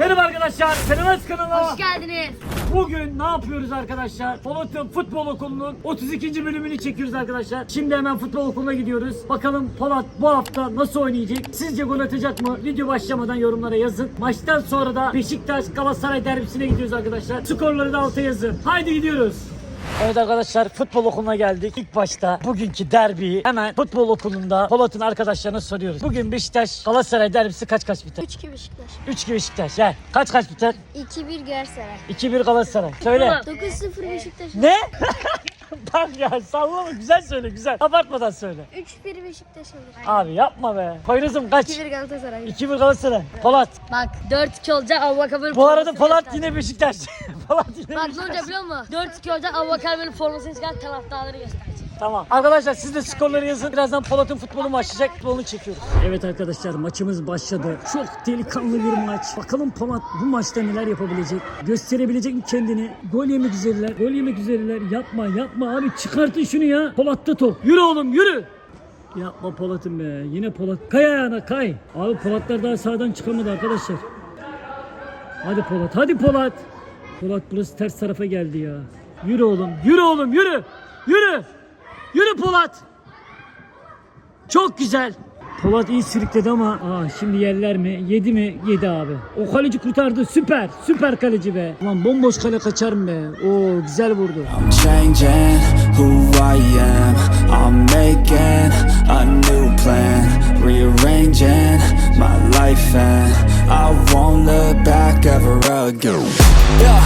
Merhaba arkadaşlar. Fenomen kanalına. Hoş geldiniz. Bugün ne yapıyoruz arkadaşlar? Polat'ın futbol okulunun 32. bölümünü çekiyoruz arkadaşlar. Şimdi hemen futbol okuluna gidiyoruz. Bakalım Polat bu hafta nasıl oynayacak? Sizce gol atacak mı? Video başlamadan yorumlara yazın. Maçtan sonra da Beşiktaş Galatasaray derbisine gidiyoruz arkadaşlar. Skorları da alta yazın. Haydi gidiyoruz. Evet arkadaşlar futbol okuluna geldik. İlk başta bugünkü derbiyi hemen futbol okulunda Polat'ın arkadaşlarına soruyoruz. Bugün Beşiktaş Galatasaray derbisi kaç kaç biter? 3-2 Beşiktaş. 3-2 Beşiktaş. Gel. Kaç kaç biter? 2-1 Galatasaray. 2-1 Galatasaray. Söyle. 9-0 Beşiktaş. Ne? Bak ya sallama güzel söyle güzel. Abartmadan söyle. 3-1 Beşiktaş olur. Abi yapma be. Poyraz'ım kaç? 2-1 Galatasaray. 2-1 Galatasaray. Polat. Bak 4-2 olacak Abubakar böyle Bu arada Polat yine Beşiktaş. Polat yine Bak ne olacak biliyor musun? 4-2 olacak Abubakar böyle formasını çıkar taraftarları gösterecek. Tamam. Arkadaşlar siz de skorları yazın. Birazdan Polat'ın futbolu başlayacak. Futbolunu çekiyoruz. Evet arkadaşlar maçımız başladı. Çok delikanlı bir maç. Bakalım Polat bu maçta neler yapabilecek? Gösterebilecek mi kendini? Gol yemek üzereler. Gol yemek üzereler. Yapma yapma abi çıkartın şunu ya. Polat'ta top. Yürü oğlum yürü. Yapma Polat'ım be. Yine Polat. Kay ayağına kay. Abi Polatlar daha sağdan çıkamadı arkadaşlar. Hadi Polat. Hadi Polat. Polat burası ters tarafa geldi ya. Yürü oğlum. Yürü oğlum. Yürü. Yürü. Yürü Polat. Çok güzel. Polat iyi sürükledi ama aa, şimdi yerler mi? Yedi mi? Yedi abi. O kaleci kurtardı. Süper. Süper kaleci be. Lan bomboş kale kaçar mı be? Oo güzel vurdu. I'm changing who I am. I'm making a new plan, rearranging my life, and I won't look back ever again. Yeah,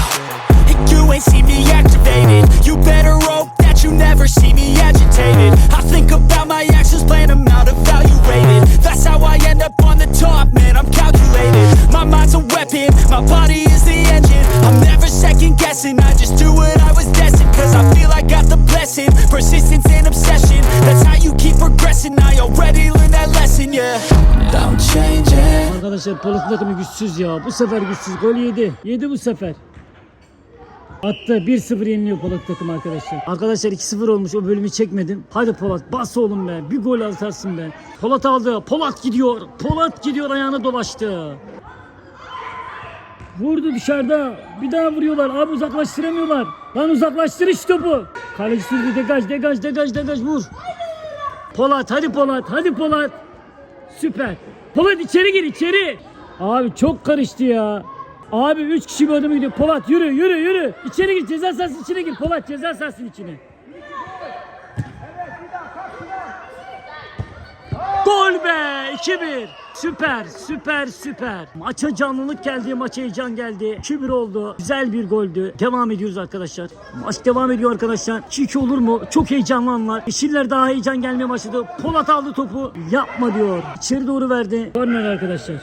you ain't see me activated. You better hope that you never see me agitated. I think about my actions, plan them out, evaluated. That's how I end up on the top, man. I'm calculated. My mind's a weapon, my body is the Arkadaşlar Polat'ın takımı güçsüz ya. Bu sefer güçsüz. Gol yedi. Yedi bu sefer. Attı. 1-0 yeniliyor Polat takım arkadaşlar. Arkadaşlar 2-0 olmuş. O bölümü çekmedim. Hadi Polat bas oğlum be. Bir gol atarsın be. Polat aldı. Polat gidiyor. Polat gidiyor ayağına dolaştı. Vurdu dışarıda. Bir daha vuruyorlar. Abi uzaklaştıramıyorlar. Lan uzaklaştır işte topu. Kaleci sürdü. Degaj, degaj, degaj, degaj vur. Polat hadi Polat. Hadi Polat. Süper. Polat içeri gir içeri. Abi çok karıştı ya. Abi 3 kişi bir adamı gidiyor. Polat yürü yürü yürü. İçeri gir ceza sahasının içine gir. Polat ceza sahasının içine. Gol be 2-1. Süper süper süper. Maça canlılık geldi maça heyecan geldi. 2-1 oldu. Güzel bir goldü. Devam ediyoruz arkadaşlar. Maç devam ediyor arkadaşlar. 2-2 olur mu? Çok heyecanlı anlar. Yeşiller daha heyecan gelmeye başladı. Polat aldı topu. Yapma diyor. İçeri doğru verdi. Korner arkadaşlar.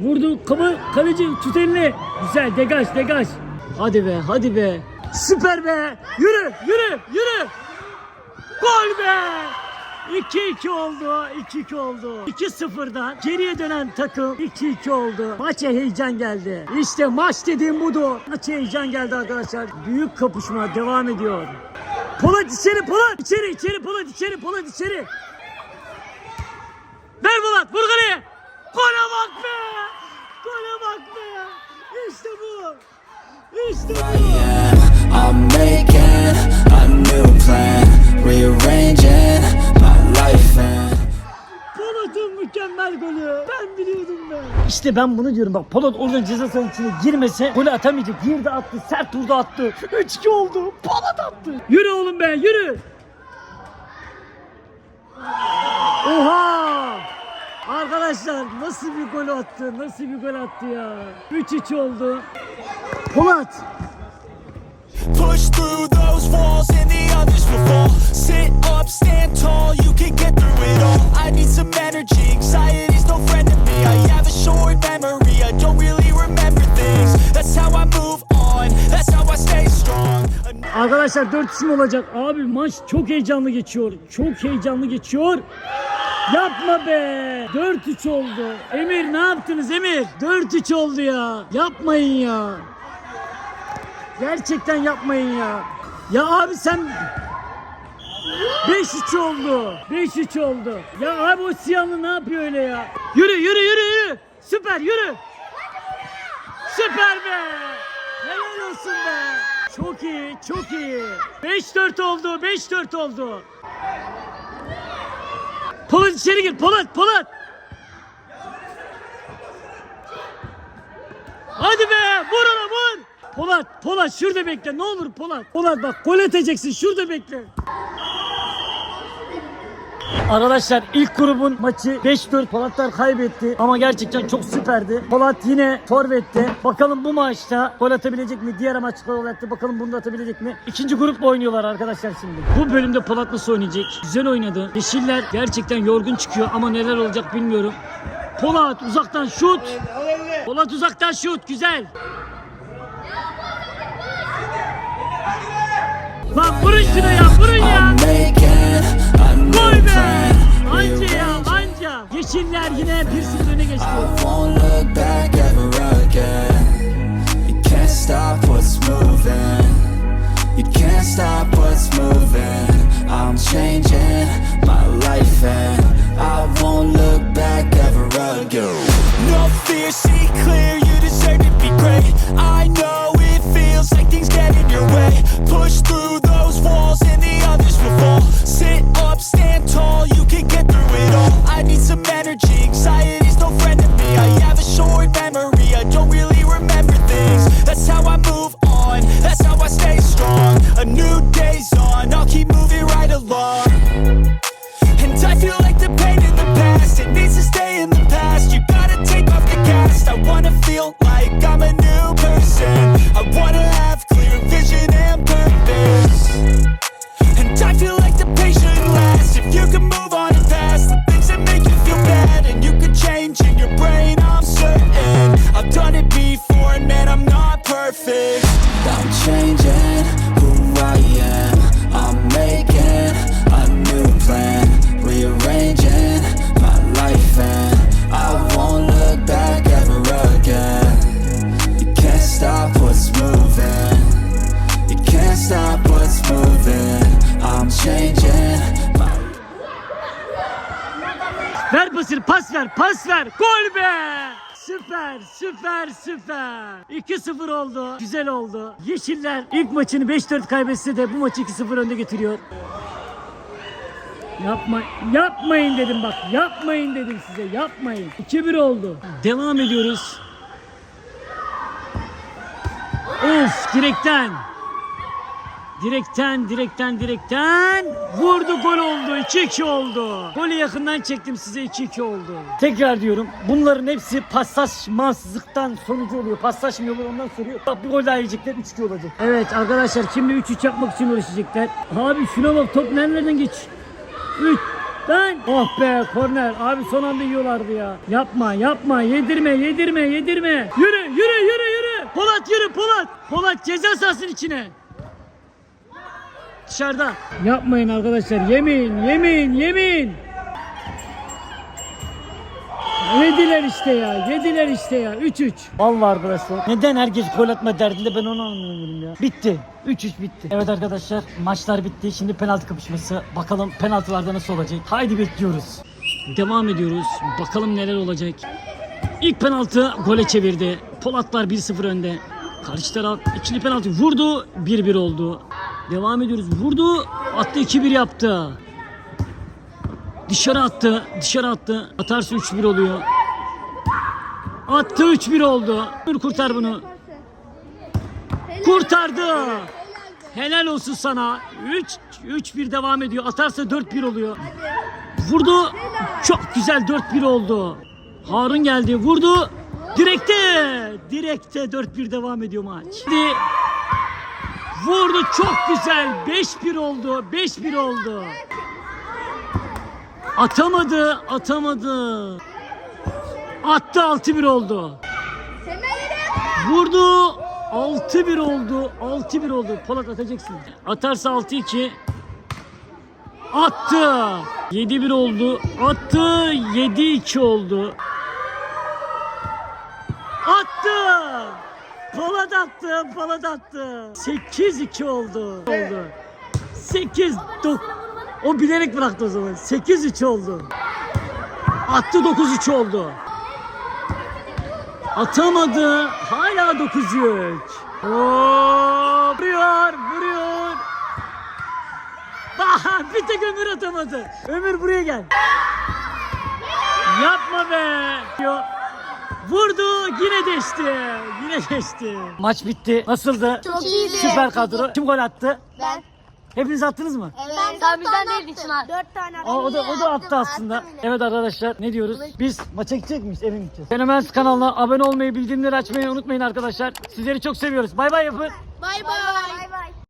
Vurdu. Kaba kaleci tut elini. Güzel degaj degaj. Hadi be hadi be. Süper be. Yürü yürü yürü. Gol be. 2-2 oldu. 2-2 oldu. 2-0'dan geriye dönen takım 2-2 oldu. Maça heyecan geldi. İşte maç dediğim budur. Maça heyecan geldi arkadaşlar. Büyük kapışma devam ediyor. Polat içeri Polat. içeri içeri Polat içeri Polat içeri. Ver Polat vur kaleye. Gole bak be. Gole bak be. İşte bu. İşte bu. I'm making a mükemmel golü. Ben biliyordum be. İşte ben bunu diyorum bak Polat oradan ceza sahasının içine girmese golü atamayacak. Girdi attı, sert vurdu attı. 3-2 oldu. Polat attı. Yürü oğlum be yürü. Oha! Arkadaşlar nasıl bir gol attı? Nasıl bir gol attı ya? 3-3 oldu. Polat push through those walls and the others will fall. Sit up, stand tall, you can get through it all. I need some energy, anxiety's no friend to me. I have a short memory, I don't really remember things. That's how I move on, that's how I stay strong. Arkadaşlar 4 isim olacak. Abi maç çok heyecanlı geçiyor. Çok heyecanlı geçiyor. Yapma be. 4-3 oldu. Emir ne yaptınız Emir? 4-3 oldu ya. Yapmayın ya. Gerçekten yapmayın ya. Ya abi sen 5-3 oldu. 5-3 oldu. Ya abi o siyahlı ne yapıyor öyle ya? Yürü yürü yürü yürü. Süper. Yürü. Süper be. Helal olsun be. Çok iyi, çok iyi. 5-4 oldu, 5-4 oldu. Polat içeri gir, Polat, Polat. Hadi be, vur. Polat, Polat şurada bekle, ne olur Polat. Polat bak, gol atacaksın, şurada bekle. Arkadaşlar ilk grubun maçı 5-4 Polatlar kaybetti ama gerçekten çok süperdi. Polat yine forvette. Bakalım bu maçta gol atabilecek mi? Diğer maç gol attı. Bakalım bunu da atabilecek mi? İkinci grupla oynuyorlar arkadaşlar şimdi. Bu bölümde Polat nasıl oynayacak? Güzel oynadı. Yeşiller gerçekten yorgun çıkıyor ama neler olacak bilmiyorum. Polat uzaktan şut. Polat uzaktan şut. Güzel. Şunu ya vurun ya. I'm making Gol be! Anca ya anca. Yeşiller yine 1-0 öne geçti. I won't look back ever again. You can't stop what's moving. You can't stop what's moving. I'm changing my life and I won't look back ever again. No fear, see clear, you deserve to be great. Pas ver pas ver. Gol be. Süper süper süper. 2-0 oldu. Güzel oldu. Yeşiller ilk maçını 5-4 kaybetse de bu maçı 2-0 önde getiriyor. Yapma, yapmayın dedim bak. Yapmayın dedim size. Yapmayın. 2-1 oldu. Devam ediyoruz. Of direkten. Direkten, direkten, direkten vurdu gol oldu. 2-2 oldu. Golü yakından çektim size 2-2 oldu. Tekrar diyorum bunların hepsi paslaşmazlıktan sonucu oluyor. Paslaşmıyorlar ondan soruyor. Bak bir gol daha yiyecekler 3-2 olacak. Evet arkadaşlar şimdi 3-3 yapmak için uğraşacaklar. Abi şuna bak top nereden geç? 3 ben oh be korner abi son anda yiyorlardı ya. Yapma yapma yedirme yedirme yedirme. Yürü yürü yürü yürü. Polat yürü Polat. Polat ceza sahasının içine. Dışarıda. Yapmayın arkadaşlar. Yemeyin, yemeyin, yemeyin. Yediler işte ya. Yediler işte ya. 3-3. Vallahi arkadaşlar. Neden herkes gol atma derdinde ben onu anlamıyorum ya. Bitti. 3-3 bitti. Evet arkadaşlar maçlar bitti. Şimdi penaltı kapışması. Bakalım penaltılarda nasıl olacak. Haydi bekliyoruz. Devam ediyoruz. Bakalım neler olacak. İlk penaltı gole çevirdi. Polatlar 1-0 önde. Karşı taraf ikinci penaltı vurdu. 1-1 oldu. Devam ediyoruz. Vurdu. Attı 2-1 yaptı. Dışarı attı. Dışarı attı. Atarsa 3-1 oluyor. Attı 3-1 oldu. Kurtar bunu. Kurtardı. Helal olsun sana. 3 3-1 devam ediyor. Atarsa 4-1 oluyor. Vurdu. Çok güzel 4-1 oldu. Harun geldi. Vurdu. Direkte. Direkte 4-1 devam ediyor maç. Şimdi Vurdu çok güzel. 5-1 oldu. 5-1 oldu. Atamadı. Atamadı. Attı 6-1 oldu. Vurdu. 6-1 oldu. 6-1 oldu. Polat atacaksın. Atarsa 6-2. Attı. 7-1 oldu. Attı. 7-2 oldu. Attı. Polat attı. Polat attı. 8-2 oldu. Oldu. 8 9 O bilerek bıraktı o zaman. 8-3 oldu. Attı 9-3 oldu. Atamadı. Hala 903. Oo, vuruyor, vuruyor. Bah, bir tek Ömür atamadı. Ömür buraya gel. Yapma be. Yo. Vurdu yine geçti. Yine geçti. Maç bitti. Nasıldı? Çok iyiydi. Süper kadro. Kim gol attı? Ben. Hepiniz attınız mı? Evet. Sen bizden değildin Çınar. Dört tane Aa, o da o da attı aslında. Evet arkadaşlar ne diyoruz? Biz maça gidecek miyiz? Eve mi gideceğiz? Fenomen kanalına abone olmayı, bildirimleri açmayı unutmayın arkadaşlar. Sizleri çok seviyoruz. Bay bay yapın. Bay bay. Bay bay.